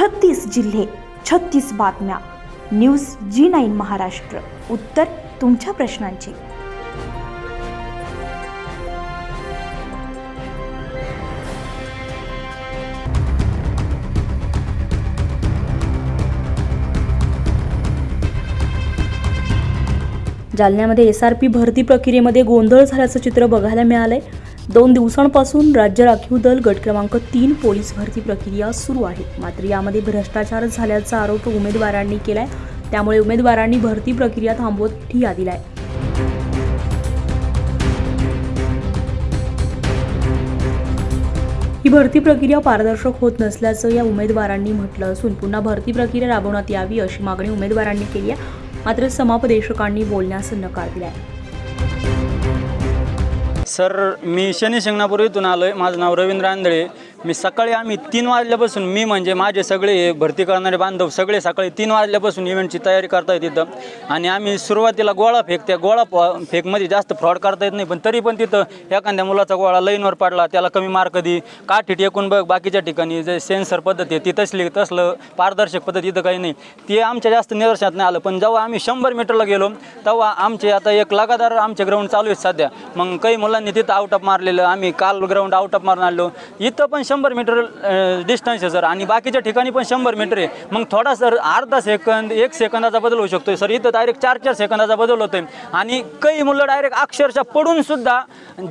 छत्तीस जिल्हे छत्तीस बातम्या. News G nine Maharashtra. उत्तर तुमच्या प्रश्नांची. जालन्यामध्ये एस आर पी भरती प्रक्रियेमध्ये गोंधळ झाल्याचं चित्र बघायला मिळालंय. दोन दिवसांपासून राज्य राखीव दल गट क्रमांक तीन पोलीस भरती प्रक्रिया सुरू आहे. मात्र यामध्ये भ्रष्टाचार झाल्याचा आरोप उमेदवारांनी केलाय. त्यामुळे उमेदवारांनी भरती प्रक्रिया थांबवत ठिया दिलाय. ही भरती प्रक्रिया पारदर्शक होत नसल्याचं या उमेदवारांनी म्हटलं असून पुन्हा भरती प्रक्रिया राबवण्यात यावी अशी मागणी उमेदवारांनी केली आहे. मात्र समापदेशकांनी बोलण्यास नकार दिलाय. सर मी शनी शिंगणापूर इथून आलो आहे माझं नाव रवींद्र आंधळे. मी सकाळी आम्ही तीन वाजल्यापासून मी म्हणजे माझे सगळे भरती करणारे बांधव सगळे सकाळी तीन वाजल्यापासून इव्हेंटची तयारी करता येत तिथं. आणि आम्ही सुरुवातीला गोळा फेक त्या गोळा फेकमध्ये जास्त फ्रॉड करता येत नाही पण तरी पण तिथं एखाद्या मुलाचा गोळा लाईनवर पडला त्याला कमी मार्क दे काठी टेकून बघ बाकीच्या ठिकाणी जे सेन्सर पद्धती आहे ती तसली तसलं पारदर्शक पद्धती इथं काही नाही. ते आमच्या जास्त निदर्शनात नाही आलं पण जेव्हा आम्ही शंभर मीटरला गेलो तेव्हा आमचे आता एक लगातार आमचे ग्राउंड चालू आहेत सध्या. मग काही मुलांनी तिथं आउट ऑफ मारलेलं आम्ही काल ग्राउंड आउट ऑफ मारून आलो इथं पण शंभर मीटर डिस्टन्स आहे सर. आणि बाकीच्या ठिकाणी पण शंभर मीटर आहे. मग थोडा सर अर्धा सेकंद एक सेकंदाचा बदल होऊ शकतो सर. इथं डायरेक्ट चार चार सेकंदाचा बदल होतोय. आणि काही मुलं डायरेक्ट अक्षरशः पडून सुद्धा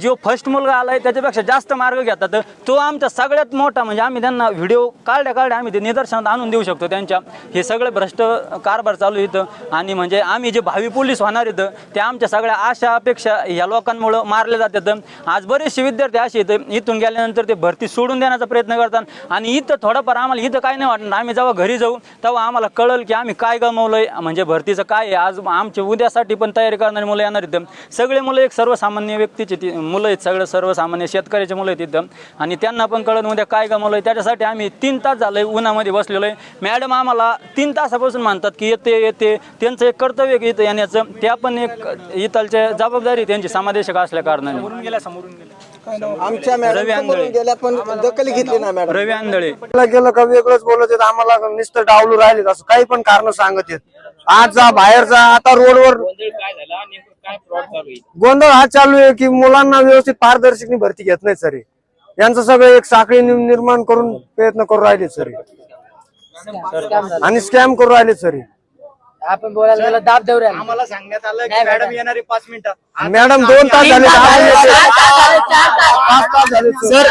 जो फर्स्ट मुलगा आला आहे त्याच्यापेक्षा जास्त मार्ग घेतात. तो आमचा सगळ्यात मोठा म्हणजे आम्ही त्यांना व्हिडिओ काढल्या काढल्या आम्ही ते निदर्शनात आणून देऊ शकतो त्यांच्या. हे सगळे भ्रष्ट कारभार चालू इथं. आणि म्हणजे आम्ही जे भावी पोलीस होणार इथं ते आमच्या सगळ्या आशा अपेक्षा ह्या लोकांमुळं मारले जातात. आज बरेचसे विद्यार्थी असे इथं इथून गेल्यानंतर ते भरती सोडून द्या देण्याचा प्रयत्न करतात. आणि इथं थोडंफार आम्हाला इथं काय नाही वाटणार आम्ही जेव्हा घरी जाऊ तेव्हा आम्हाला कळलं की आम्ही काय गमावलंय. म्हणजे भरतीचं काय आहे? आज आमच्या उद्यासाठी पण तयारी करणारी मुलं येणार इथं सगळे मुलं एक सर्वसामान्य व्यक्तीचे ती मुलं आहेत. सगळं सर्वसामान्य शेतकऱ्याचे मुलं आहेत इथं. आणि त्यांना पण कळत उद्या काय गमावलंय. त्याच्यासाठी आम्ही तीन तास झालंय उन्हामध्ये बसलेलो आहे मॅडम आम्हाला तीन तासापासून म्हणतात की येते येते. त्यांचं एक कर्तव्य इथं येण्याचं. त्या पण एक इथलच्या जबाबदारी त्यांची समादेशक असल्या कारणाने. आमच्या मॅडम गेल्या पण दखल घेतली ना मॅडम. रवी आंधळे. गेलं का वेगळंच बोलत येत आम्हाला नुसतं डावलू राहिले असं काही पण कारण सांगत येत आज जा बाहेर जा आता रोडवर गोंधळ हा चालू आहे की मुलांना व्यवस्थित पारदर्शक भरती घेत नाही सर यांचं सगळं एक साखळी निर्माण करून प्रयत्न करू राहिले सर आणि स्कॅम करू राहिले सर आपण बोलायला गेलं दाब देऊ राहिलो. आम्हाला सांगण्यात आलं की मॅडम येणारी पाच मिनिटं मॅडम दोन तास झाले दहा मिनिटं. पाच तास झाले सर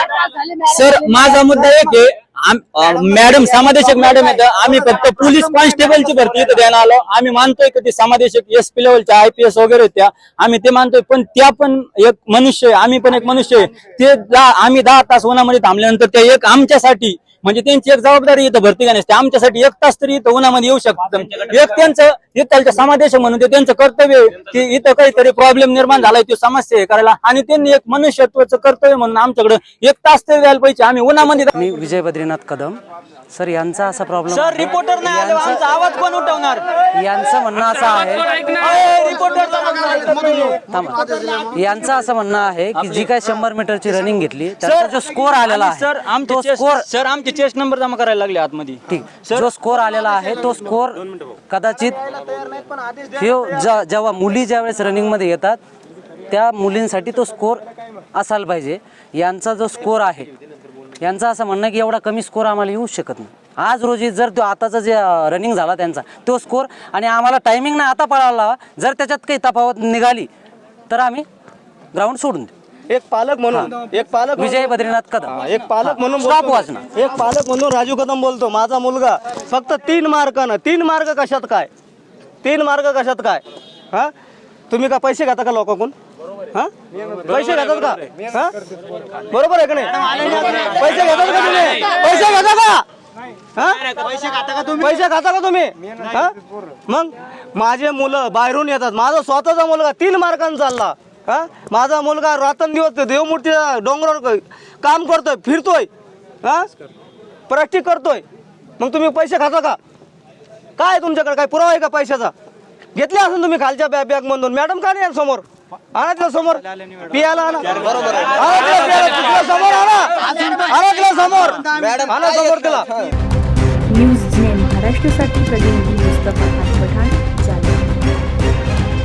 सर माझा मुद्दा एक आहे मॅडम समादेशक मॅडम आहेत. आम्ही फक्त पोलीस कॉन्स्टेबलची भरती इथं द्यायला आलो. आम्ही मानतोय की ते समादेशक एस पी लेवलच्या आय पी एस वगैरे त्या आम्ही ते मानतोय पण त्या पण एक मनुष्य आहे. आम्ही पण एक मनुष्य आहे. ते दहा- आम्ही दहा तास उन्हामध्ये थांबल्यानंतर ते एक आमच्यासाठी म्हणजे त्यांची एक जबाबदारी इथं भरती करण्याची. आमच्यासाठी एक तास तरी इथं उन्हामध्ये येऊ शकतं. एक त्यांचं हे त्यांच्या समादेश म्हणून ते त्यांचं कर्तव्य आहे की इथं काहीतरी प्रॉब्लेम निर्माण झालाय तो समस्या आहे करायला. आणि त्यांनी एक मनुष्यत्वाचं कर्तव्य म्हणून आमच्याकडे एक तास तरी द्यायला पाहिजे. आम्ही उन्हामध्ये मी विजय बद्रीनाथ कदम. सर यांचा असा प्रॉब्लेम सर रिपोर्टर नाही आले आमचा आवाज कोण उठवणार? यांचं म्हणणं असं आहे थांबा. यांचं असं म्हणणं आहे की जी काय शंभर मीटरची रनिंग घेतली त्याचा जो स्कोर आलेला आणि सर आहे आमचे स्कोर सर आमचे चेस्ट नंबर जमा करायला लागले आतमध्ये. ठीक. जो स्कोर आलेला आहे तो स्कोर कदाचित ह्यो ज- जेव्हा मुली ज्यावेळेस रनिंगमध्ये येतात त्या मुलींसाठी तो स्कोर असायला पाहिजे. यांचा जो स्कोर आहे यांचं असं म्हणणं आहे की एवढा कमी स्कोर आम्हाला येऊ शकत नाही. आज रोजी जर तो आताचा जे रनिंग झाला त्यांचा तो स्कोर आणि आम्हाला टायमिंग नाही आता पळाला जर त्याच्यात काही तफावत निघाली तर आम्ही ग्राउंड सोडून देऊ. एक पालक म्हणून एक पालक विजय बद्रीनाथ कदम. एक पालक म्हणून एक पालक म्हणून राजू कदम बोलतो माझा मुलगा फक्त तीन मार्कानं तीन मार्क कशात काय? तीन मार्क कशात काय? हा? तुम्ही का पैसे घेता का लोकांकडून? हा? पैसे घेतात का? हा? बरोबर आहे का नाही? पैसे घेतात का तुम्ही? पैसे घेता का? हा? पैसे खाता का तुम्ही? पैसे खाता का तुम्ही? हा? मग? माझे मुलं बाहेरून येतात. माझा स्वतःचा मुलगा तीन मार्कांनी चालला. हा? माझा मुलगा रात्रंदिवस देवमूर्तीच्या डोंगरावर काम करतोय फिरतोय. हा? प्रॅक्टिस करतोय. मग तुम्ही पैसे खाता का? काय तुमच्याकडे? काय पुरावा आहे का पैशाचा? घेतले असेल तुम्ही खालच्या बॅग बॅग मधून मॅडम का नाही समोर? आणा तिला समोर. पियाला आणा बरोबर समोर तिला समोर. आणा समोर तिला. न्यूज महाराष्ट्रासाठी प्रतिनिधी मुस्तफा.